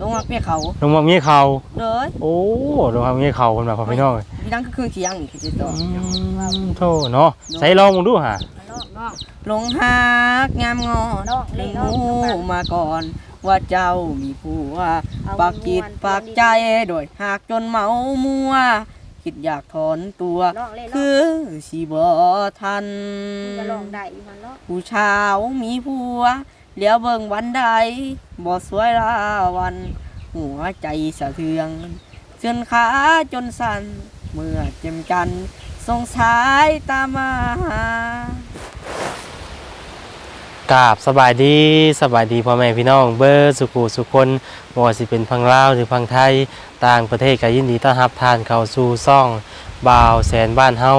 ลงมาเปียเขาลงมามีเขาเลยโอ้ลงมามีเขาคนมาพ่อพี่น้องเอ้ยพี่นั่งก็คือเคียงนี่คือจะต่ออืมโธ่เนาะใส่ลองมึงดูหะน้องน้องลงหักงามงอน้องเลยน้องรู้มาก่อนว่าเจ้ามีผัวปากจิตปากใจโดยหากจนเมามัว คิดอยากถอนตัวน้องเลยน้องคือสิบ่ทันมึงก็ลองได้อยู่มันเนาะผู้ชาวมีผัว เลี้ยวเบิ่งวันใดบ่สวยลาวัน หัวใจสะเทืองจนขาจนสั่นเมื่อเจมกันสงสายตามมากราบสบายดีสบายดีพ่อแม่พี่น้อง เบอร์สุขุสุคนบ่ว่าสิเป็นพังลาวหรือพังไทย ต่างประเทศก็ยินดีต้อนรับทานเข้าสู่ซ่องบ่าวแสนบ้านเฮา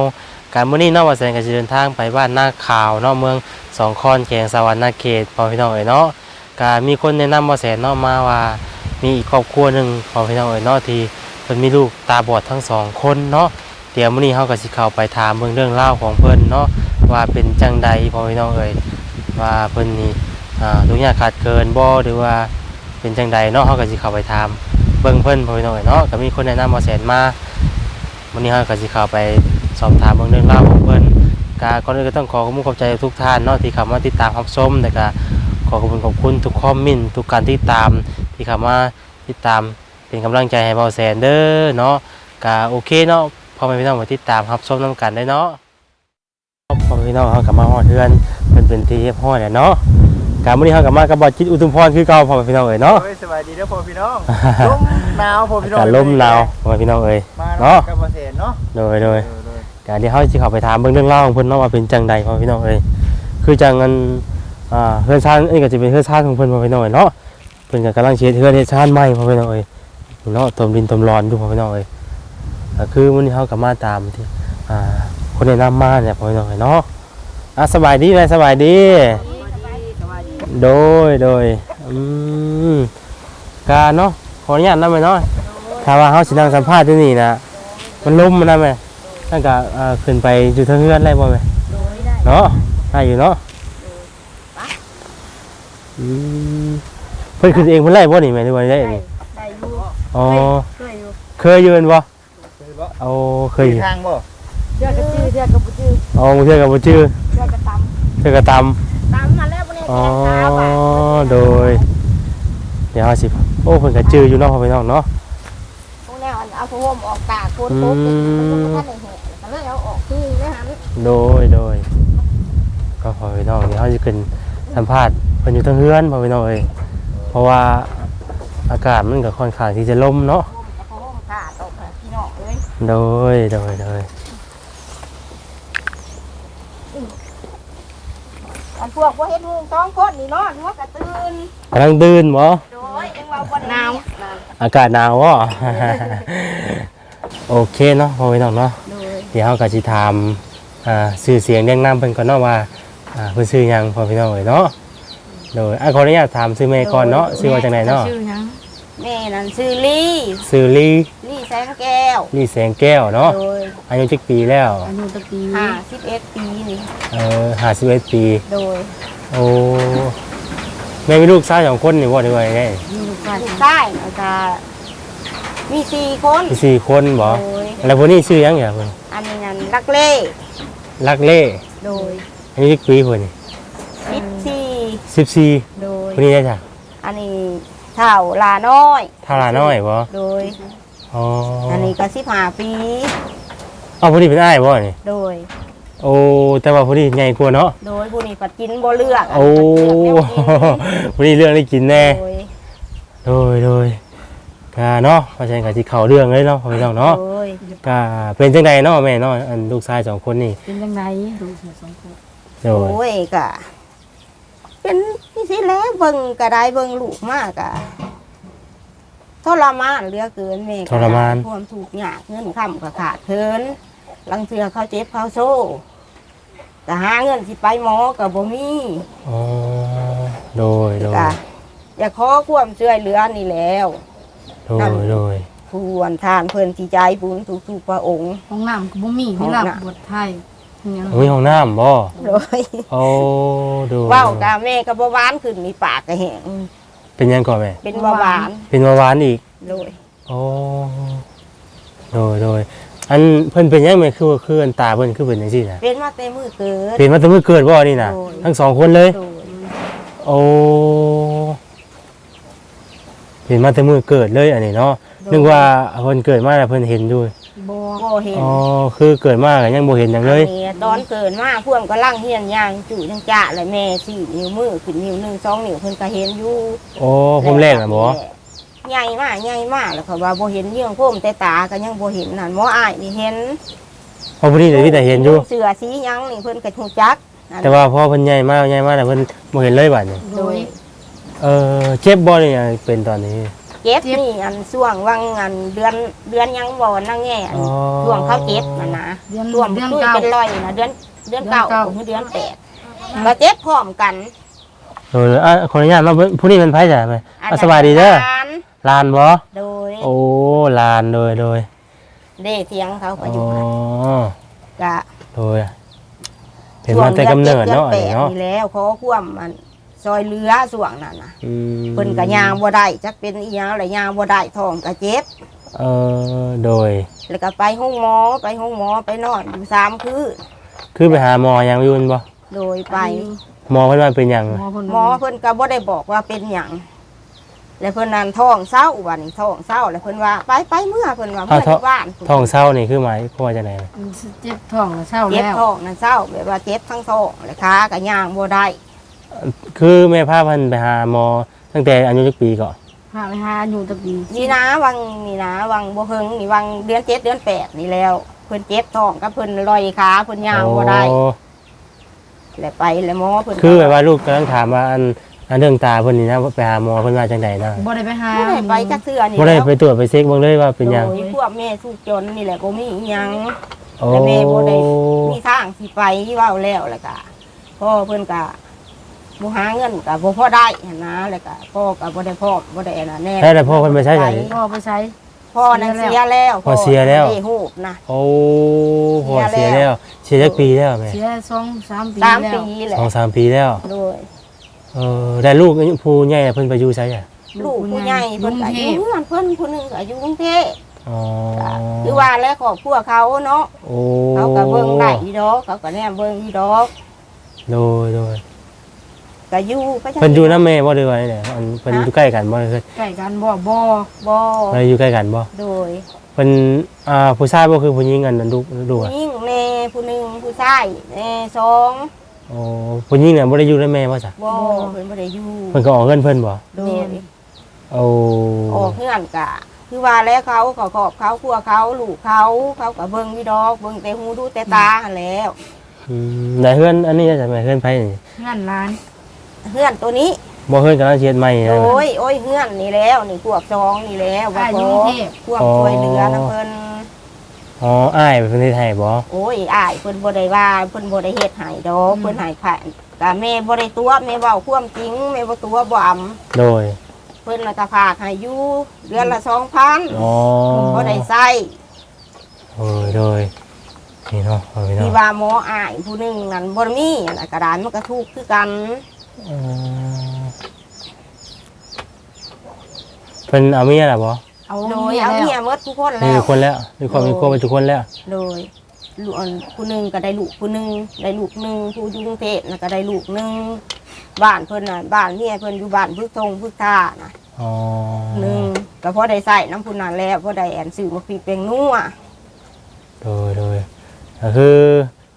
การมื้อนี้เนาะว่าแสนก็สิเดินทางไปบ้านนาข่าวเนาะเมืองสองคอนแขวงสวรรณเขตพ่อพี่น้องเอ้ยเนาะก็มีคนแนะนำว่าแสนเนาะมาว่ามีอีกครอบครัวหนึ่งพ่อพี่น้องเอ้ยเนาะที่เพิ่นมีลูกตาบอดทั้งสองคนเนาะเดี๋ยวมื้อนี้เฮาก็สิเข้าไปถามเบิ่งเรื่องราวของเพิ่นเนาะว่าเป็นจังใดพ่อพี่น้องเอ้ยว่าเพิ่นนี่อ่าทุกอย่างขาดเกินบ่หรือว่าเป็นจังใดเนาะเฮาก็สิเข้าไปถามเบิ่งเพิ่นพ่อพี่น้องเอ้ยเนาะก็มีคนแนะนำมาแสนมาวันนี้เฮาก็สิเข้าไป สอบถามเบิ่งเรื่องราวของเพิ่นก็ก่อนอื่นก็ต้องขอขอบคุณขอบใจทุกท่านเนาะที่เข้ามาติดตามรับชมแล้วก็ขอขอบคุณขอบคุณทุกคอมเมนต์ทุกการติดตามที่เข้ามาติดตามเป็นกำลังใจให้เบาแสนเด้อเนาะก็โอเคเนาะพ่อแม่พี่น้องมาติดตามรับชมนํกันได้เนาะพ่อแม่พี่น้องเฮากลับมาฮอดเฮือนเป็นเป็นที่เรียบร้อยแล้วเนาะการมื้อนี้เฮากลับมากับบอจิตอุทุมพรคือเก่าพ่อแม่พี่น้องเอ้ยเนาะโอ้ยสบายดีเด้อพ่อพี่น้องลมหนาวพ่อพี่น้องการลมหนาวพ่อแม่พี่น้องเอ้ยมาเนาะเนาะกับมาเสนเนาะโดยโดยเออโดยการที่เฮาสิเข้าไปถามเบิ่งเรื่องราวของเพิ่นเนาะว่าเป็นจังใดพ่อพี่น้องเอ้ยคือจังอันอ่าเฮือนชานอันนี้ก็จะเป็นเฮือนชานของเพิ่นพ่อพี่น้องเอ้ยเนาะเพิ่นก็กำลังเฮ็ดเฮือนเฮ็ดชานใหม่พ่อพี่น้องเอ้ยเนาะตมดินตมร้อนอยู่พ่อพี่น้องเอ้ยก็คือมื้อนี้เฮาก็มาตามที่อ่าคนแนะนำมาเนี่ยพ่อพี่น้องเอ้ยเนาะอะสบายดีไหมสบายดี โดยโดยอืมกาเนาะขออนุญาตนำไปเนาะถ้าว่าเฮาสินั่งสัมภาษณ์ที่นี่นะมันลมมันนำไหม นั่นก็เอ่อขึ้นไปอยู่เทางเฮือนได้บ่แม่โดยได้เนาะได้อยู่เนาะอืมเพิ่นขึ้นเองเพิ่นไล่บ่นี่แม่หรือว่าได้ได้นี่ได้อยู่อ๋อเคยอยู่เคยยืนบ่เคยบ่เอาเคยอยู่ทางบ่เชื่อก็ชื่อเชื่อก็บ่ชื่อเอาเทื่อก็บ่ชื่อเชื่อก็ตำเทื่อก็ตำตำมาแล้วบ่ได้อ๋อ แกงขาวอะโดย เดี๋ยวเฮาสิ โอ้เพิ่นก็จื้ออยู่เนาะพ่อพี่น้องเนาะพวกแนวอัน เอาผ้าห่มออกตากโคนโป๊กมันก็บ่ทันได้แห้งก็เลยเอาออกคือไว้หันโดยโดยก็พอพี่น้องนี่เขาจะขึ้นสัมภาษณ์เพิ่นอยู่ทั้งเฮือนพอพี่น้องเอ้ยเพราะว่าอากาศมันก็ค่อนข้างที่จะลมเนาะ เอาผ้าห่มขาดออกให้พี่น้องเอ้ย โดยโดยโดย อันพวกบ่เฮ็ดหุงสองคนนี่นอนหัวกระตื่นกำลังตื่นบ่โดยจังว่าบ่หนาวอากาศหนาวบ่โอเคเนาะพอพี่น้องเนาะโดยเดี๋ยวเราก็สิถามอ่าชื่อเสียงเรียงนามเพิ่นก่อนเนาะว่าอ่าเพิ่นชื่อหยังพอพี่น้องเอ้ยเนาะโดยอะขออนุญาตถามชื่อแม่ก่อนเนาะชื่อว่าจังไดเนาะชื่อหยัง แม่นั่นชื่อลี่ชื่อลีลี่แสงแก้วลีแสงแก้วเนาะโดยอายุจักปีแล้วอายุตะปีห้าสิบเอ็ดปีนี่เออ51ปี โดยโอ้แม่มีลูกชายสองคนนี่บ่ได้ว่าไงมีลูกชายใช่แล้วก็มีสี่คนมีสี่คนบ่โดยแล้วพวกนี้ชื่อหยังเนี่ยเพิ่นอันนี้นั่นลักเล่ลักเล่โดยอายุจักปีเพิ่นนี่สิบสี่14โดยพวกนี้ได้จ้ะอันนี้ เท่าลาน้อย ทาราน้อยบ่โดย อ๋ออันนี้ก็สิบห้าปี เอาพวกนี้เป็นอ้ายบ่นี่โดย โอ้แต่ว่าพวกนี้ใหญ่กว่าเนาะโดยผู้นี้ปัดกินบ่เลือกโอ้พวกนี้เรื่องได้กินแน่โดยโดยโดยก็เนาะเพราะฉะนั้นก็สิเข้าเรื่องเลยเนาะพ่อพี่น้องเนาะโดยก็เป็นจังไดเนาะแม่เนาะอันลูกชายสองคนนี่เป็นยังไงดูเสียสองคนโดยโอ้ยก็เป็น นี่สิแล้วเบิ่งก็ได้เบิ่งลูกมากอะทรมานเหลือเกินแม่ก็ความถูกข์ยากเงินค้ำก็ขาดเคินลังเทือเขาเจ็บเขาโซ่แต่หาเงินสิไปหมอก็บ่มีอ๋อโดยโดยก็อย่าขอความช่วยเหลือนี่แล้ว โดยโดยผู้วันทานเพิ่นที่ใจบุญทุกๆพระองค์ห้องน้ำก็บ่มีให้รับบทไทยอิห ยังมีห้องน้ำบ่โดยโอ้ดูเว้ากับแม่ก็บ่หวานขึ้นมีปากก็แห้งแเป็นหยังก่อนแม่เป็นเบาหวานเป็นเบาหวานอีกโดยโอ้โดยโดยอันเพิ่นเป็นหยังแม่คือว่าคืออันตาเพิ่นคือเป็นจังซี่น่ะเป็นมาแต่มือเกิดเป็นมาตั้งแต่มื้อเกิดบ่นี่น่ะโอ้ยทั้งสองคนเลยโดยโอ้เป็นมาแต่มื้อเกิดเลยอันนี้เนาะนึกว่าเพิ่นเกิดมาแล้วเพิ่นเห็นอยู่ บ่บ่เห็นอ๋อคือเกิดมาก็ยังบ่เห็นหยังเลยอันนี้ตอนเกิดมาพวกก็ลั่งเฮียนยางจู่จังจ่าเลยแม่สี่นิ้วมือขึ้นนิ้วหนึ่งสองนิ้วเพิ่นก็เห็นอยู่โอ้ผมแรกน่ะบ่ใหญ่มากใหญ่มากแล้วเขาว่าบ่เห็นเยื่องโคมแต่ตาก็ยังบ่เห็นนั่นหมออ้ายนี่เห็นเพราะผู้นี้ได้มีแต่เห็นอยู่ เสือสีหยังนี่เพิ่นก็ฮู้จักนั่นแต่ว่าพอเพิ่นใหญ่มากใหญ่มากแล้วเพิ่นบ่เห็นเลยบัดนี้โดย เออเจ็บบ่นี่ยังเป็นตอนนี้ เจ็บนี่อันช่วงวังอันเดือนเดือนยังบ่นั่งแง่อันอ๋อ ช่วงเขาเจ็บนั่นนะเดือนช่วงเดือนช่วยเก้าเป็นรอยนะเดือนเดือนเก้าเดือนเก้าถึงเดือนแปดก็เจ็บพร้อมกันเอออะขออนุญาตมาเบิ่งผู้นี้เป็นไผจ้ะแม่อันอะสบายดีเด้อหลานลานบ่โดยโอ้ลานโดยโดยเด้เทียงเขาก็อ๋อยู่นะอก็โดยเป็นมาแต่กำเนิดเนาะอันช่วงดืนี้อเนาะจ็ดดือแปดนี่แล้วเขาควมมัน ซอยเรือส่วงนั่นน่ะอืมเพิ่นก็ย่างบ่ได้จักเป็นอีหยังอะไรย่างบ่ได้ท้องก็เจ็บ เออโดย แล้วก็ไปห้องหมอไปห้องหมอไปนอนอยู่สามคืนคือไปหาหมอยังอยู่นั่นบ่โดยไป หมอเพิ่นว่าเป็นหยังหมอเพิ่นหมอเพิ่นก็บ่ได้บอกว่าเป็นหยังแล้วเพิ่นนั่นท้องเศร้าวันนี้ท้องเศร้าแล้วเพิ่นว่าไปไปเมื่อเพิ่นว่าเมื่อที่บ้านท้องเศร้านี่คือหมายความว่าจังได๋เจ็บท้องแล้วเศร้าเจ็บแล้วท้องนั่นเศร้าแบบว่าเจ็บทั้งท้องและขาก็ย่างบ่ได้ คือแม่พาเพิ่นไปหาหมอตั้งแต่อายุจักปีก่อนพาไปหาอยู่ตะปีนี่นะวังนี่นะวังบ่เฮิงนี่วังเดือนเจ็ดเดือนแปดนี่แล้ว เพิ่นเจ็บท้องกับเพิ่นลอยขาเพิ่นย่างบ่ได้โอ้แล้วไปแล้วหมอเพิ่นคือแบบว่าลูกกำลังถามว่าอันอันเรื่องตาเพิ่นนี่นะว่าไปหาหมอเพิ่นว่าจังไดนะบ่ได้ไปหาบ่ได้ไปจักเทื่อนี่บ่ได้แล้วไปตรวจไปเช็คเบิ่งเลยว่าเป็นหยังโดยพวกแม่ทุกข์จนนี่แหละบ่มีอิหยังโอ้แล้วแม่บ่ได้มีทางสิไปเว้าแล้วแล้วก็พ่อเพิ่นก็ บ่หาเงินก็บ่พอได้หั้นนะแล้วก็พ่อก็บ่ได้พ่อบ่ได้อันนั้นแน่ให้แต่พ่อเพิ่นไปใช้ไส พ่อไปใช้ พ่อนั่นเสียแล้วพ่อเสียแล้ว ได้ฮูบนะ โอ้พ่อเสียแล้ว เสียจักปีแล้วแม่เสียสองสามปีสามแล้วปีแหละสองสามปีแล้วโดยเออได้ลูกอายุผู้ใหญ่น่ะเพิ่นไปอยู่ไสอะลูกผู้ใหญ่เพิ่นก็กรุงอเทยู่พเฮือนเพิ่นผู้หนึงก็อยู่กรุงเทพอ๋อคือว่าแล้วครอบครัวเขาเนาะ โอ้เขาก็เบิ่งได้อีดอกเขาก็แนมเบิ่งอีดอกโดยโดย ก็อยู่ก็จังเพิ่นอยู่นำแม่บ่ได้ว่าไดอันเพิ่นอยู่ใกล้กันบ่เคยใกล้กันบ่บ่บ่เพิ่นอยู่ใกล้กันบ่โดยเพิ่นอ่าผู้ชายบ่คือผู้หญิงอันนั้นลูกลูกผู้อะหญิงแม่ผู้หนึงผู้ชายแม่สองโอ้ผู้หญิงน่ะบ่ได้อยู่นำแม่บ่จ้ะบ่เพิ่นบ่ได้อยู่เพิ่นก็ออกเงินเพิ่นบ่โดยโอ้ออกเฮือนกะคือว่าแล้วเขาเขาขอบเขาครัวเขาลูกเขาเขาก็เบิ่งอีดอกเบิ่งแต่หูดูแต่ตาหั่นแหล้วอืมได้เฮือนอันนี้จะแม่เฮือนไผนี่งานร้าน เฮือนตัวนี้บ่เฮือนกำลังเฮ็ดใหม่นะ โอ้ยโอ้ยเฮือนนี่แล้ว นี่พวกจองนี่แล้วว่าอาขยุอเทพพวกช่วยเหลือนะเพิ่นอ๋ออ้ายเป็นคนที่ไทยบ่โอ้ยอ้ายเพิ่นบ่ได้ว่าเพิ่นบ่ได้เฮ็ดให้ดอกเพิ่นให้ผ่านกะแม่บ่ได้ตัวแม่เว้าความจริงแม่บ่ตัวบ่อำโดย เพิ่นน่ะก็ฝากให้อยู่เดือนละ2,000อ๋อบ่ได้ใช้โดยโดยนี่เนาะเอาพี่เนาะที่ว่าหมออ้ายผู้หนึงนั่นบ่มีอันน่ะกระดานมันก็ถูกคือกันอืม เพิ่นเอาเมียล่ะบ่เอาโดยเมียเอาแล้วเมียหมดทุกคนมีแล้วคนแล้วมีความมีครอบไปทุกคนแล้ว โดยลูกอันผู้หนึงก็ได้ลูกผู้หนึงได้ลูกหนึงผู้อยู่กรุงเทพน่ะก็ได้ลูกหนึงบ้านเพิ่นน่ะบ้านเมียเพิ่นอยู่บ้านพึกทงพึกท่าน่ะอ๋อหนึงก็พอได้ใส่น้ำผู้นั้นแล้วพอได้แอนซื้อมาพริกแปงนัวโดยโดยก็คือ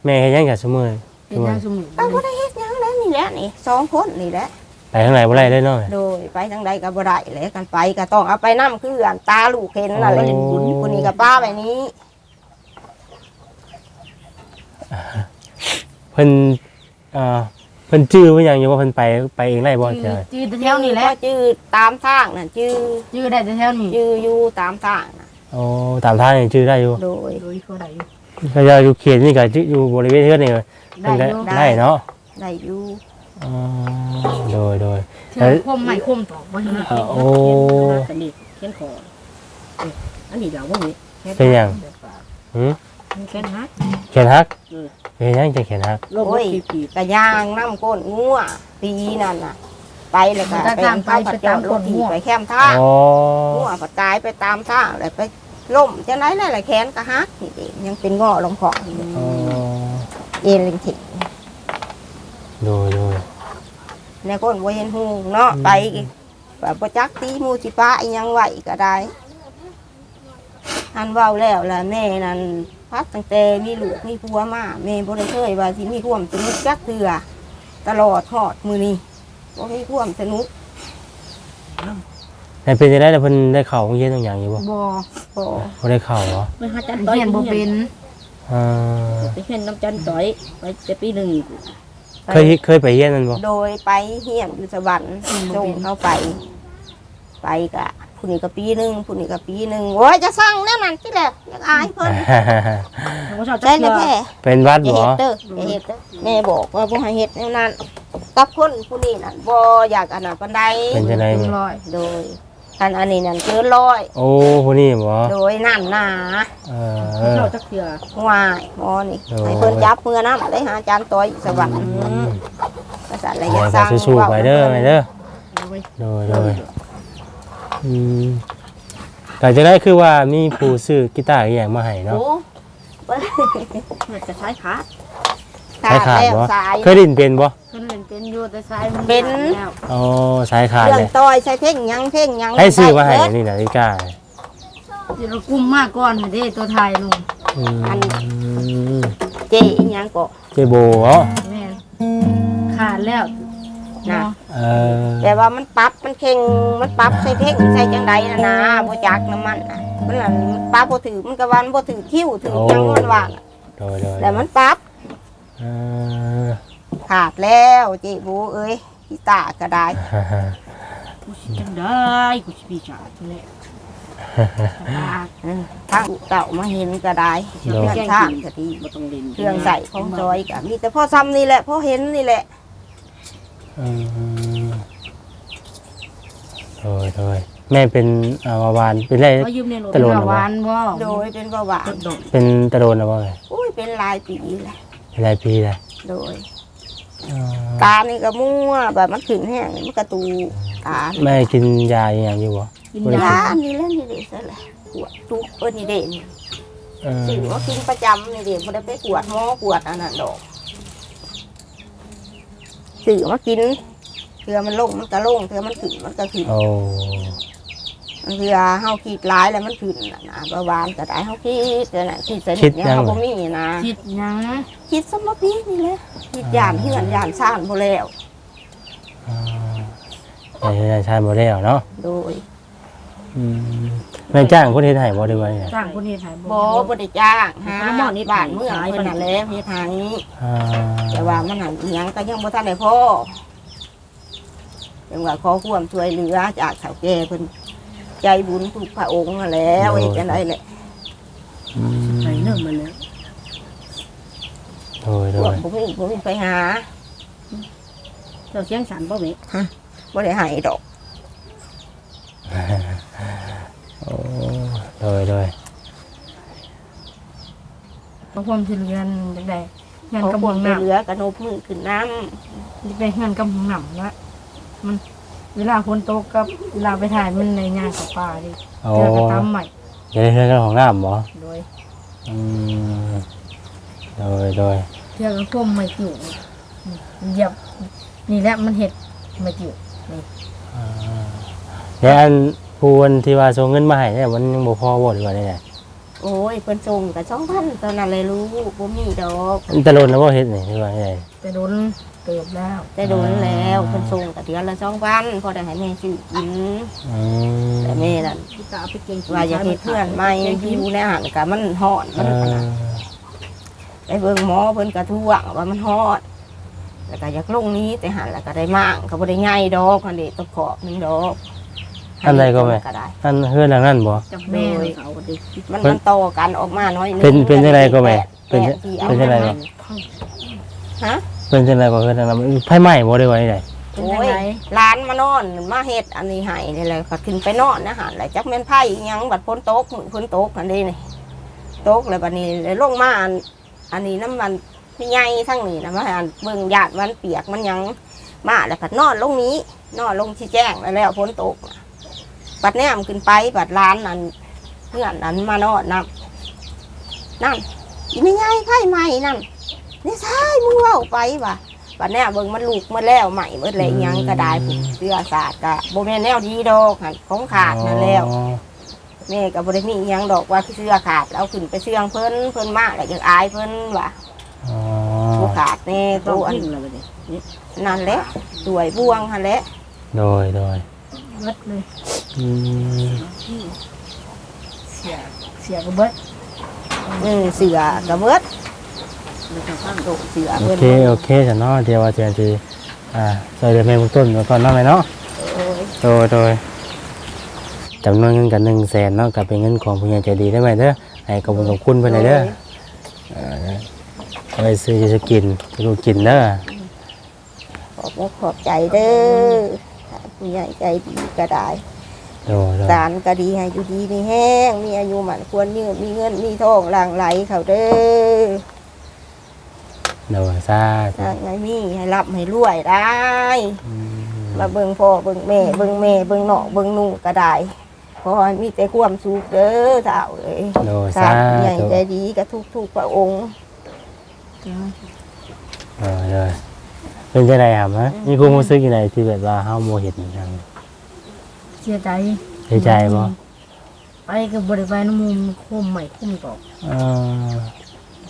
แม่เฮ็ดหยังกับซุมื้อเป็นทางสมุนก็บ่ได้เฮ็ดหยัง แล้วนี่แหละนี่สองคนนี่แหละไปทางไหนบ่ได้เลยเนาะโดยไปทางใดก็บ่ได้แหละกันไปก็ต้องเอาไปนํคืออันตาลูกเห็นน่ะแหละโอ้คนนี้ก็ป้าไปนี้เพิ่นอ่าเพิ่นชื่อว่าหยังอยู่ว่าเพิ่นไปไปเองได้บ่จื้จ้ะอจื้อแต่แถวนี้แหละชื่อตามทางน่ะชื่อจื้อได้แต่แถวนี้ชื่ออยู่ตามทางน่ะโอ้ตามทางนี่ชื่อได้อยู่โดยโดยเขาได้อยู่ก็จะอยู่เขตนี่ก็อยู่บริเวณเฮือนนี่ก็ได้อยู่ได้ได้เนาะ ได้อยู่อ๋อโดยโดยเทื่อคมใหม่คมตอกบ่เห็นอ่าโอ้อันนี้เขียนคอเอ้ยอันนี้เดี๋ยวว่ามีเป็นหยังหืมเขียนฮักแขนหักอืมเป็นหยังจะแขนหักลบโอ้ยปีปีกะย่างน้ำก้นงัวปีนั่นน่ะ ไปเลยก็ไปเข้าผัดจอดรถถีบไปแคมท่างอ๋อหัวผัดกายไปตามท่างเลยไปล่มจะไหนเลยแหละแขนก็หักนี่เองยังเป็นงอลงของอยู่อ๋อเอ็นลิงถิ โดยโดยในคนบ่เห็นหูเนาะไปแบบประจักตีหมูสิป้าอีหยังไหวก็ได้ อันเว้าแล้วล่ะแม่นั่นพักตั้งแต่มีลูกมีผัวมาแม่บ่ได้เคยว่าสิมีความสนุกจักเทื่อตลอดฮอดมื้อนี้บ่มีความสนุกแต่เป็นจะได้แต่เพิ่นได้เข้าโรงเรียนตรงอย่างอยู่บ่บ่บ่บ่ได้เข้าเหรอไปหาจันต่อยเรียนบ่เป็นอ่าไปเห็นน้ำจันต่อยไปจะปีหนึ่ง เคยเคยไปเรียนมันบ่โดยไปเฮียนอยู่สวรรค์ส่งเข้าไป ไปกะผู้นี้ก็ปีหนึงผู้นี้ก็ปีหนึงโอ้ยจะสั่งแน่นั่นที่แหละอยากอายเพิ่นเขาชอบจัได้นเลยแพ้แพ่เป็นวัดอย่าบ่เฮ็ดเด้ออย่าเฮ็ดเด้อแม่บอกว่าบ่ให้เฮ็ดแนวนั้นกับคนผู้นี้นั่นบ่อยากอันนั้นปานใดเป็นจังได๋เป็นนี่ร้อยโดย อันอันนี้นั่นเกินร้อยโอ้ผู้นี้บ่โดยนั่นหนาเอเขาอชอบจักเถื่อวายหมอนี่โอ้ให้เพิ่นจับมือน้ำได้หาอาจารย์ต้อยสวรรค์ภาษาอะไรอแล้ยากวสร้างก็สู้ๆไปเด้อไปเด้อเอาไว้โดยโดยอืมก็จะได้คือว่ามีผู้ซื้อกีตาร์อีหยังมาให้เนาะโอ้จะใช้ขาขา สายดขาดแล้วบ่สายเคยได้ยินเป็นบ่เพิ่นเล่นเป็นอยู่แต่สายมันเป็น แล้วอ๋อสายขาดเรื่องเลยต้อยใช้เพ่งหยังเพ่งหยังให้ซื้อมาให้ได้เบิดนี่นาฬิกาสิเรากุมมากก่อนหั่นเด้ตัวไทยลุงอืมเจ๊อีหยังก็ เจโบเหรอแม่นขาดแล้วน่ะ เนาะเออแต่ว่ามันปรับมันเข่งมันปรับใช้เพ่งใช้จังใดนะนะบ่จักน้ำมันน่ะมันนั่นปรับบ่ถือมันก็วันบ่ถือคิ้วถือหยังมันว่างโดยโดยแต่มันปรับเออขาดแล้วเจ๊บูเอ้ยพี่ตาก็ได้กูสิจังได้กูสิปีจาเนี่ยเออทางเก่ามาเห็นก็ได้โดยเครื่องช่างก็ดีบ่ต้องเล่นเครื่องใส่ของจอยก็มีแต่พ่อซ้ำนี่แหละพ่อเห็นนี่แหละอืมโดยโดยแม่เป็นอาวาวานเป็นไร เขายืมในรถตะโลนหวานบ่โดยเป็นเบาหวานโดดเป็นตะโดนหรือว่าไงอุ้ยเป็นหลายปีแหละ เป็นไรปีเลยโดยอ๋อตานี่ก็มั่วแบบมันขึ้นแห้งมันกระตูตาแม่กินยาอย่างอยู่บ่กินบ่ได้ยายาอันนี้เล่นนี่เด็ดซะเลยปวดทุกเอิ้นนี่เด่นเออสิ่งว่ากินประจำนี่เด่นบ่ได้ไปกวดหมอกวดอันนั้นดอกสื่อมากินเถื่อมันลงมันก็ลงเถื่อมันขึ้นมันก็ขึ้นโอ้ เถื่อเฮาคิดร้ายแล้วมันขึ้นน่ะนะเบาหวานก็ได้เฮาคิดแต่น่ะคิดสนิทเนี่ยเฮาบ่มีนะคิดหยังคิดสมบีนี่แหละคิดย่านเฮือนย่านซ่านบ่แล้วอ่าใช่ใช่บ่ได้วเนาะโดยอืมแม่จ้างคนเฮ็ดให้บ่ได้ว่าไงจ้างคนนี้ถ่ายบ่บ่ได้จ้างหาบ้านเมืองเพิ่นน่ะแหละเฮ็ดทางนี้อ่าแต่ว่ามันหันอิหยังก็ยังบ่ทันได้พอจังว่าขอความช่วยเหลือจากเฒ่าแก่เพิ่น ใจบุญทุกพระองค์นั่นแหล้วเฮ็ดจังได๋แหละอืมไปเนิ่มมาแล้วโดยพโดวกยบ่มีบ่มีไปหาเจ้าเสียงสันบ่แม่บ่ได้ให้ดอกโอ้โดยโดยเพราะความสิเรียนจังได๋เงินขอกำคบัวามงช่วยน้ำเหลือก็นบมือขึ้นน้ำไปเงินกำบังน้ำละมัน เวลาฝนตกกับเวลาไปถ่ายมันในงานกับป่าดิโอ้ เจอกระตำใหม่จะได้เรื่องของน้ำบ่โดยอืมโดยโดยเทือกระพ่มไม่จิ๋วเหยียบนี่แหละมันเห็ดไม่จิ๋วอ่าแล้วอันผู้วันที่ว่าส่งเงินมาให้เนี่ยมันยังบ่พอบ่หรือว่าได้ไงโอ้ยเพิ่นส่งก็2,000ตอนนั้นเลยรู้บ่มีดอกมันตะโลนแล้วบ่เฮ็ดนี่หรือว่าได้ไงแต่โดน เติบแล้วแต่โดนแล้วเพิ่นส่งก็เดือนละ2,000พอได้ให้แม่ซื้อกินอืมแต่แม่นั่นพี่ตาเอาไปเก่งว่าอยากเห็ดเพื่อนไม่อยู่ในหันกะมันหอนเอมันขอนาดไปเบิ่งหมอเพิ่นกระทั่วงว่ามันหอนแล้วก็อยากลงนี้แต่หันแล้วก็ได้มั่งก็บ่ได้ง่ายดอกอันนี้ตะขอบหนึงดอกอันใดก็แม่ก็ได้อันเฮือนหลังนั้นบ่ จับแม่เขาก็ดิมันมันโตกันออกมาน้อยหนึงเป็นเป็นจังไดก็แม่ เป็นแปดที่เอาเป็นจังไดก็ฮะ เป็นจังไดก็เฮือนหลังนั้นมันไผไหม้บ่ได้ว่าได้ไงเป็นโอ้ยร้านมานอนมาเฮ็ดอันนี้ให้นี่แหละก็ขึ้นไปนอนนะหันแล้วจักแม่นไผอิหยังบัดพ้นโต๊ะพ้นโต๊ะอันนี้นี่โต๊ะแล้วบัดนี้เลยลงมาอันอันนี้น้ำมันพี่ใหญ่ทั้งนี้นะมาอันเบิ่งญาติมันเปียกมันหยังมาแล้วผัดนอนลงนี้นอนลงที่แจ้งแล้วแล้วฝนตกน่ะบัดแนมขึ้นไปบัดร้านนั้นเพื่อนนั้นมานอนนั่นนั่นอีไม่ไงไพ่ใหม่นั่น นี่ใช่มึงเว่าไปว่ะบัดแนมเบิ่งมันลูกมาแล้วใหม่เมื่อไรยังก็ได้ผูกเสื้อสาดกะโบแม่นแนวดีดอกหันของขาดนั่นแล้วอ๋อแม่ก็บ่ได้มีอิหยังดอกว่าเสื้อขาดเอาขึ้นไปเสื้องเพิ่นเพิ่นมาแล้วยังอายเพิ่นว่าอ๋อบ่ขาดแน่ต้อตังวอันพิมพ์แล้วบัดนี้นี่นั่นแหละสวยบ่วงหั่นแหละโดยโดยเบิดเลยอืมเสียเสียก็เบิดอืมเสือกระเบิด มันจะข้างโตเสือโอเพิ่นเค โอเคจ้ะเนาะเดี๋ยวว่าจะสิอ่าใส่เดือนแม่เบื้องต้นไว้ก่อนเนาะแม่เนาะ โอ้ยโดยโดยจำนวนเงินกันหนึ่งแสนเนาะกับเป็นเงินของผู้ใหญ่ใจดีได้ไหมเด้อให้ขอบคุณขอบคุณไปเลยเด้อเออเอาไปซื้อจะกินจะลูกกินเด้อขอบอกขอบใจเด้อถ้าผู้ใหญ่ใจดีก็ได้โดยโดยสารก็ดีให้อยู่ดีมีแห้ง มีอายุหมันควรยืนมีเงินมีทองหลั่งไหลเขาเด้อ โดยซาธุถ้าไงมีให้รับให้รวยได้อืมมาเบิ่งพ่อเบิ่งแม่เบิ่งแม่เบิ่งน้องเบิ่งนุ่งก็ได้ขอให้มีแต่ความสุขเด้อเท่าเอ้ยโดยสาซาธุ ใหญ่ธุใจดีกับทุกทุกๆพระองค์โดยโดยเป็นจังไดครับฮะมีความรู้สึกยังไงที่แบบว่าเฮาโมเห็นทางเสียใจเสียใจบ่ไปกับบริไปน้ำมูลคุ้มใหม่คุ้มตอกเออ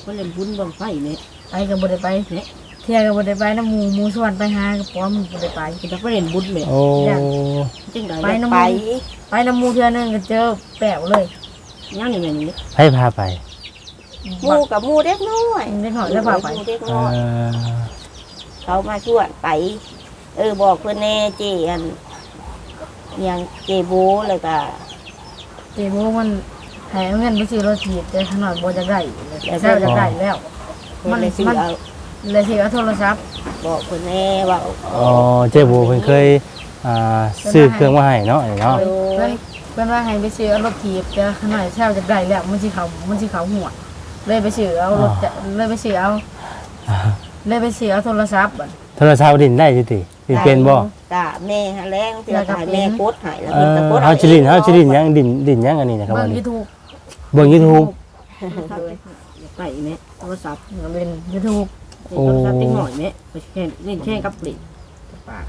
ก็เล่นบุญบังไฟนี่ ไปกับบริไปเนี่ยเที่ยวกับบริไปน้ำหมูหมูสวนไปหากับป้อมบริไปก็จะไปเล่นบุญแม่โอ้จังได๋ไปน้ำไปมูไปน้ำหมูเที่ยวหนึงก็เจอแปวเลยยังนี่แม่นี่ให้พาไปหมู่กับหมู่เด็กน้อยเด็กหน่อยได้พาไปหมู่เด็กเอน้อยอเขามาชวนไป เออบอกเพื่อนแน่เจอันเนียงเจโบเลยก็เจ๊บอกมันใหายเงินไปซื้อรถถีบแต่ขนาดบ่จะได้แซวจะได้แล้ว เพื่อนเลยซื้อเอาเลยสิเอาโทรศัพท์บอกเพื่อนแน่ว่าอ๋อเจ๊บูเพิ่นเคยอ่าซื้อเครื่องมาให้เนาะนี่เนาะโดเพื่อยนเพื่อนว่าให้ไปซื้อเอารถถีบแต่ขนาดแซวจะได้แล้วมันสิเขามันสิเขาหัวเลยไปซื้อเอารถจะเลยไปซื้อเอาเลยไปซื้อเอาโทรศัพท์บัดโทรศัพท์ดินได้สิติดินเป็นบ่กะแม่หาแรงเตือนให้แม่กดให้แล้วเอเพิ่นอก็กดเฮาสิดินเฮาสิดินยังดินดินยังอันนี้นะครับเบิ่ว่างยูนี่ทูบเบิ่ง YouTube ไก่แม่โทรศัพท์เล่นยูทูบโทรศัพท์ติ๊งหน่อยแม่ไปแค่เล่นแค่กับปลีก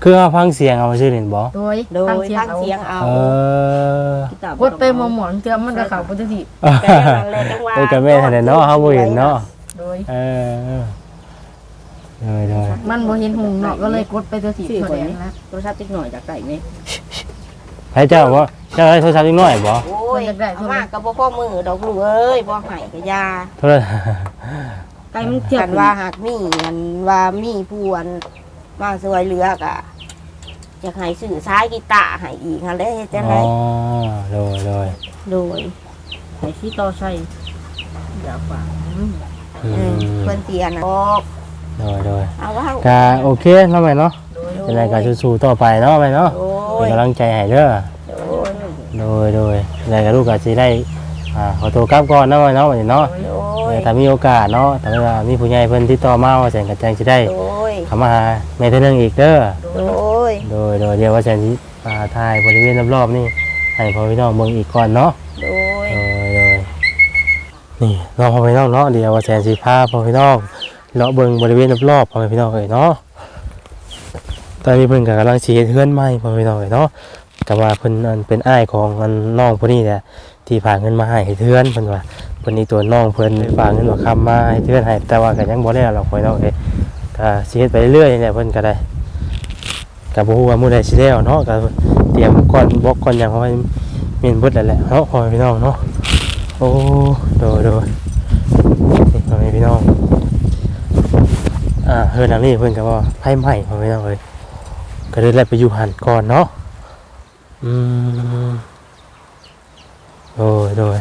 คือเฮาฟังเสียงเอามาซื้อดินบ่โดยโดยตั้งเสียงตั้งเอาเสียงเอาเออกีตาร์กดไปมองหมอนเตือมันก็เข้าปกติแต่อย่างนั้นแหละจังหวะโอ้ยก็แม่ทันได้เนาะเฮาบ่เห็นเนาะโดยเออเออเด้อมันบ่เห็นหงเนาะก็เลยกดไปตัวถีบตัวแดงแล้วโทรศัพท์ติ๊งหน่อยจากไก่แม่ให้เจ้าบ่เจ้าให้โทรศัพท์นิดหน่อยบ่โอ้ยเอามากกับบ่พ่อมือดอกลูกเอ้ยบ่ให้ก็ยาโทรไก่มันเที่ยวกันว่าหากมีอันว่ามีผู้อันมาสวยเหลือกะอยากให้สื่อซ้ายกีตาร์ให้อีกหั่นแหละเฮ็ดจังอ๋ได๋อโดยโดยโดยไก่ที่ต่อใส่อย่าฝากอืเออมเพิ่นเตียนน่ะบอกโดยโดยเอาว่าก็โอเคเนาะแม่เนาะเป็นไรก็สู้ๆต่อไปเนาะแม่เนาะโอ้เป็นยกำลังใจให้เด้อ โอ้ยโดยโดยอะไรกับลูกก็สิได้อ่าขอตัวกลับก่อนเนาะแม่เนาะวันนี้เนาะโอ้ยถ้ามีโอกาสเนาะถ้าว่ามีผู้ใหญ่เพิ่นติดต่อมาว่าแสนกระจังสิได้โอ้ยเข้ามาหาแม่เท่านึงอีกเด้อโอ้ยโดยโดยเดี๋ยวว่าแสนสิมาถ่ายบริเวณรอบๆนี่ให้พ่อพี่น้องเบิ่งอีกก่อนเนาะ โดยโดยโดยนี่เนาะพ่อพี่น้องเนาะเดี๋ยวว่าแสนสิพาพ่อพี่น้องเลาะเบิ่งบริเวณรอบๆพ่อพี่น้องเอ้ยเนาะตอนนี้เพิ่นก็กำลังสิเฮ็ดเฮือนใหม่พ่อพี่น้องเอ้ยเนาะ ก็ว่าเพิ่นอันเป็นอ้ายของอันน้องผู้นี้แหละที่ฝากเงินมาให้เฮ็ดเฮือนเพิ่นว่าเพิ่นนี่ตัวน้องเพิ่นฝากเงินมาค้ำมาให้เฮือนให้แต่ว่าก็ยังบ่ได้หรอกพ่อพี่น้องเอ้ก็สิเฮ็ดไปเรื่อยๆนี่แหละเพิ่นก็ได้ก็บ่ฮู้ว่ามื้อใดสิแล้วเนาะก็เตรียมก่อนบอกก่อนหยังเพราะว่ามีนเบิดแล้วแหละเนาะพ่อพี่น้องเนาะโอ้โดยโดยนี่พ่อพี่น้องอ่าเฮือนหลังนี้เพิ่นก็ว่าไผไหม้พ่อพี่น้องเอ้ยก็เลยได้ไปอยู่หันก่อนเนาะ อืมโดยโดย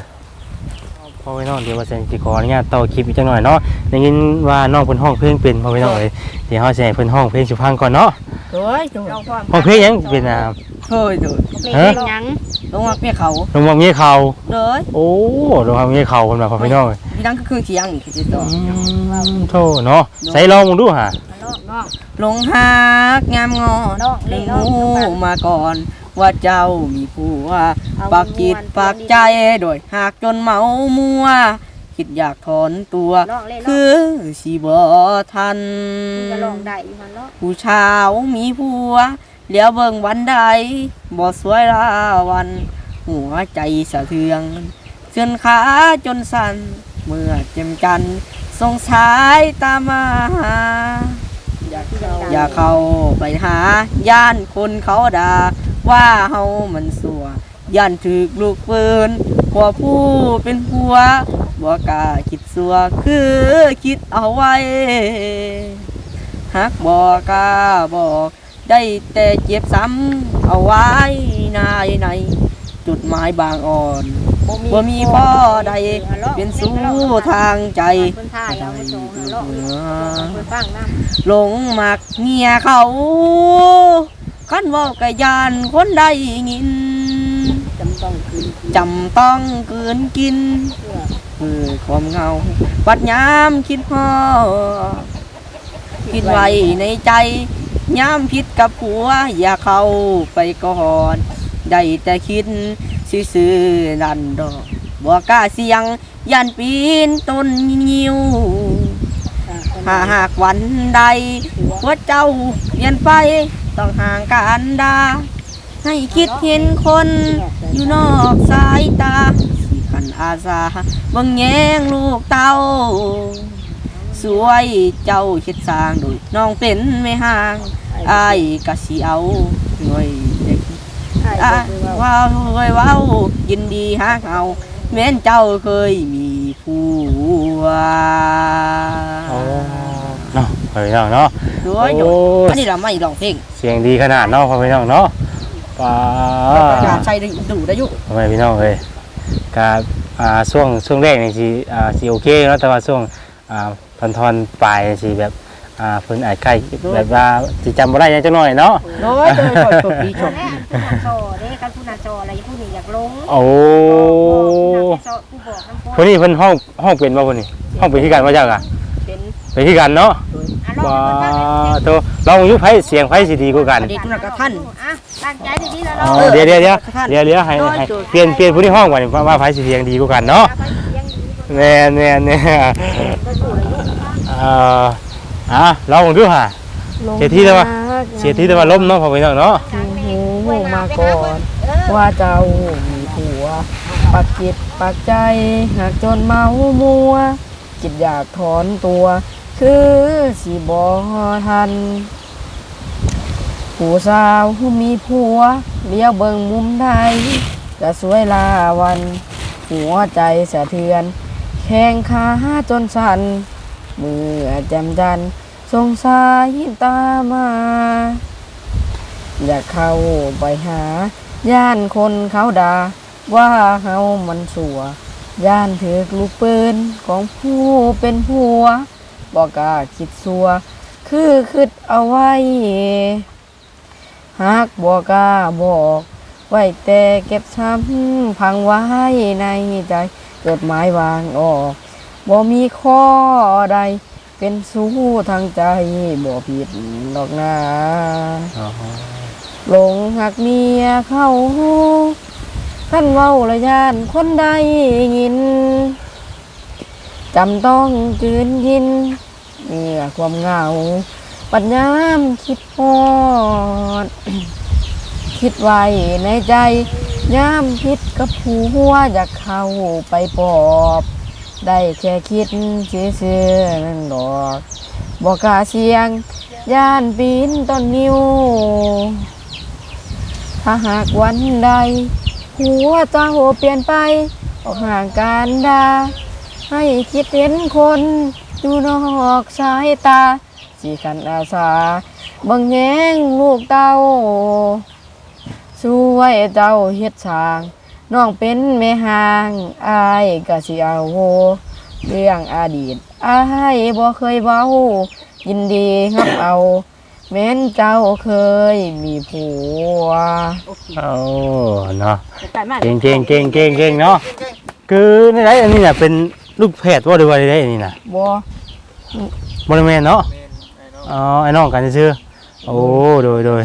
พ่อแม่พี่น้องเดี๋ยวว่าเซนสิขออนุญาตต่อคลิปอีกจังหน่อยเนาะได้ยินว่าน้องเพิ่นห้องเพลงเป็นพ่อแม่พี่น้องเอ้ยเดี๋ยวเฮาสิให้เพิ่นห้องเพลงสุพรรณก่อนเนาะโดยโดยห้องเพลงหยังเป็นอ่าเฮ้ยดูฮะยังลงมาเปียเขาลงมาเมียเขาเลยโอ้ลงมาเมียเขาเพิ่นว่าพ่อแม่พี่น้องเอ้ยมีดังก็คือเสียงคือติดต่ออืมโธ่เนาะใส่ลองมึงดูฮะเนาะหลงหักงามงอนน้องเล่ถึงน้องหูมาก่อน ว่าเจ้ามีผัวเอาปากจิตม่วนปากใจโดยหากจนเมามัว คิดอยากถอนตัวน้องเล่น้องคือสิบ่ทันก็ลองได้อยู่มันเนาะผู้ชาวมีผัวเลี้ยวเบิ่งวันใดบ่สวยลาวัน หัวใจสะเทืองเสื่อนขาจนสั่นเมื่อเจ็มจันทร์สงสายตามมาอยากเข้าอย่าเข้าไปหาย่านคนเขาด่า ว่าเฮามันสัวย่านถึกลูกปืนกว่าผู้เป็นผัวบ่กล้าคิดสัวคือคิดเอาไว้หักบ่กล้าบอกได้แต่เจ็บซ้ำเอาไว้นายในจุดหมายบางอ่อนบ่มีพ่อใดเป็นสู้ทางใจเพิ่นท่ายเอามาโชว์ให้เลาะเพิ่นฟังนำหลงมักเมียเขา คันเว่ากะยานคนใดยินจำต้องคืนจำต้องเกินกินเพื่อเพื่อความเหงาปัดยามคิดฮอดคิดไว้ในใจยามผิดกับผัว อย่าเข้าไปก่อนได้แต่คิดซื่อๆนั่นดอกบ่กล้าเสียงยันปีนต้นยิวหาหากวันใดหัวเจ้าเปลี่ยนไป ต้องห่างกันดา ให้คิดเห็นคนอยู่นอกสายตาสิขันอาสาบังแยงลูกเต้า สวยเจ้าเฮ็ดสร้างโดยน้องเป็นไม่ห่างอายกะสิเอาหน่วยเด็กอะว้าวเว้ยว้าวยินดีฮักเอาแม้นเจ้าเคยมีผัว โอ้เนาะพ่อพี่น้องเนาะ โอ้ยโอ้อันนี้เราไม่ร้องเพลงเสียงดีขนาดเนาะพ่อพี่น้องเนาะป้าอยากใช้ได้ดูได้อยุพ่อแม่พี่น้องเอ้ยกาอ่าช่วงช่วงแรกนี่สิอ่าสิโอเคเนาะแต่ว่าช่วงอ่าทอนทอนๆปลายนี่สิแบบอ่าเพิ่นอาจใกล้แบบว่าสิจำบ่ได้จังหน่อยเนาะโอ้ยเจอชดชดดีชตอดนแรกผู้นาโซเด้กันผู้นาโซอะไรผู้นี้อยากลงโอ้ผู้บอกน้ำพคนนี้เพิ่นห้องห้องเป็นบ่คนนี้ห้องเป็นที่กันว่าจักอะ เป็นเป็นที่กันเนาะอะลองว้าเพิ่นว่าโตลองอยู่ไผเสียงไผสิดีกว่ากันอดีตนักท่านอะตั้งใจดีๆแล้วอ๋เราอเดี๋ยวเดี๋ยวเดี๋ยวท่านเดี๋ยวเดี๋ยวให้โดยให้โดยเปลี่ยนเปลี่ยนผู้ที่ห้องก่อนว่าว่าไผสิเสียงดีกว่ากันเนาะไปเลี้ยงดีแน่แน่แน่เอ่ออะลองดูฮะเสียที่แล้ววะเสียที่แต่ว่าล้มเนาะพอไปเนาะเนาะหูมาก่อนว่าเจ้ามีผัวปักจิตปักใจหากจนเมามัวจิตอยากถอนตัว คือสิบอทัน ผู้สาวมีผัวเลี้ยวเบิงมุมใดก็สวยลาวัน หัวใจสะเทือน แข้งขาจนสั่นมือแจมจันทร์สงสายตามา อยากเข้าไปหา ย่านคนเขาด่าว่าเฮามันสัว ย่านถือลูกปืนของผู้เป็นผัว บอกกล้าคิดสัว คือคิดเอาไว้หากบอกกล้าบอก ไว้แต่เก็บช้ำพังไว้ในใจเกิดหมายวางออกบ่มีข้อใด เป็นสู้ทางใจบ่ผิดดอกนาหลงหักเมียเข้าขั้นเว้าระยานคนใดยิน จำต้องจืนยินเมื่อความเหงา ปัญญามคิดพอด คิดไว้ในใจย่ามพิษกับผัวอยากเข้าไปปอบ ได้แค่คิดเสื่อๆนั่นดอกบอกกาเสียง ย่านปีนต้นนิ้ว ถ้าหากวันใด หัวเจ้าเปลี่ยนไป ออกห่างการดา ให้คิดเห็นคนอยู่นอกสายตาสีกันอาสาบังแยงลูกเต้าช่วยเจ้าเฮ็ดสร้างน้องเป็นแม่หางอายก็สิเอาเรื่องอดีตอายบ่เคยเว้ายินดีรับเอา แม้นเจ้าเคยมีผัวโอ้เนาะแต่มาเก่งเก่งเก่งเก่งเก่งเนาะคือในไรอันนี้น่ะเป็น ลูกแพทย์ว่าหรือว่าอะไรอันนี้น่ะบ่บริเวณเนาะแม่นไอ้เนาะอ๋อไอ้น้องกันซื่อๆโอ้โดยโดย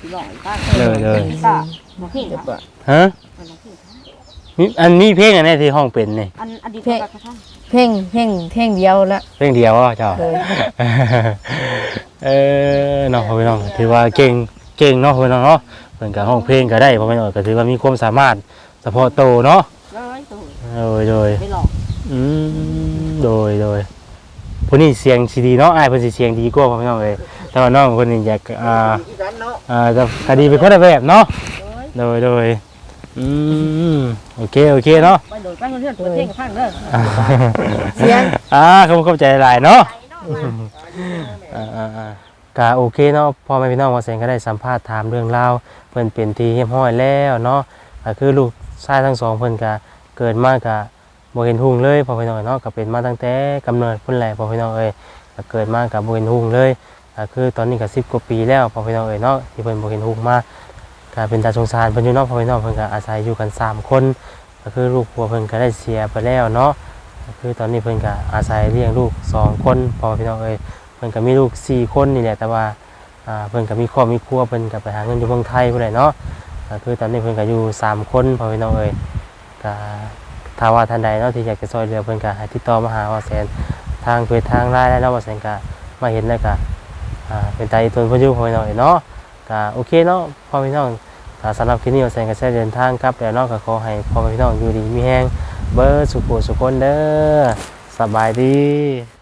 สิร้องป้าเลยเลยก็บ่เพ่งเจ็บค่ะปะฮะมันบ่เพ่งค่ะมีอันมีเพลงอันไหนี้ที่ห้องเป็นนี่อันอดีตกับกระทั่งเพ่งเพ่งเพ่งเดียวละเพลงเดียวอะเจ้าเลยเออน้องพ่อพี่น้องถือว่าเก่งเก่งเนาะพ่อพี่น้องเนาะเพิ่นก็ห้องเพลงก็ได้พ่อพี่น้องก็ถือว่ามีความสามารถเฉพาะโตวเนาะเลยตัวโดยโดยไม่หลอก อืมโดยโดยผู้นี้เสียงสิดีเนาะอ้ายเพิ่นสิเสียงดีกว่าพ่อพี่น้องเอ้ยแต่ว่าน้องคนนี้อยากอ่าอีกอันเนาะอ่าจะคดีเป็นคนละแบบเนาะเลยโดยโดยอืมโอเคโอเคเนาะ ไปโดดไปเพื่อนเปิดเพลงกับพังเด้ออ่าเสียง อ่าขอบคุณเข้าใจหลายเนาะอ่าอ่าอ่ากะโอเคเนาะพ่อแม่พี่น้องว่าแสงก็ได้สัมภาษณ์ถามเรื่องราวเพิ่นเป็นที่เรียบร้อยแล้วเนาะก็คือลูกชายทั้งสองเพิ่นก็เกิดมากะ บ่เห็นหุ่งเลยพ่อพี่น้องเนาะก็เป็นมาตั้งแต่กำเนิดพิ่นแหละพ่อพี่น้องเอ้ยก็เกิดมากับบ่เห็นหุ่งเลยก็คือตอนนี้ก็10กว่าปีแล้วพ่อพี่น้องเอ้ยเนาะที่เพิ่นบ่เห็นหุ่งมาก็เป็นตาสงสารเพิ่นอยู่เนาะพ่อพี่น้องเพิ่นก็อาศัยอยู่กันสามคน ก็คือลูกผัวเพิ่นก็ได้เสียไปแล้วเนาะก็คือตอนนี้เพิ่นก็อาศัยเลี้ยงลูกสองคนพ่อพี่น้องเอ้ยเพิ่นก็มีลูกสี่คนนี่แหละแต่ว่าอ่าเพิ่นก็มีครอบมีครัวเพิ่นก็ไปหาเงินอยู่เมืองไทยพุ่นแหละเนาะก็คือตอนนี้เพิ่นก็อยู่สามคนพ่อพี่น้องเอ้ยก็ ถ้าว่าท่านใดเนาะที่อยากจะซอยเรือเพิ่นก็ให้ติดต่อมาหาว่าแสนทางเฟซทางไลน์ได้เนาะว่าแสนก็มาเห็นแล้วก็อ่าเป็นตาอีตนเพิ่นอยู่พ่อพี่น้อยเนาะก็โอเคเนาะพ่อพี่น้องถ้าสำหรับคลิปนี้วาแสนก็จะเดินทางกลับแล้วเนาะก็ขอให้พ่อพี่น้องอยู่ดีมีแฮงเบิดสุขสุขคนเด้อสบายดี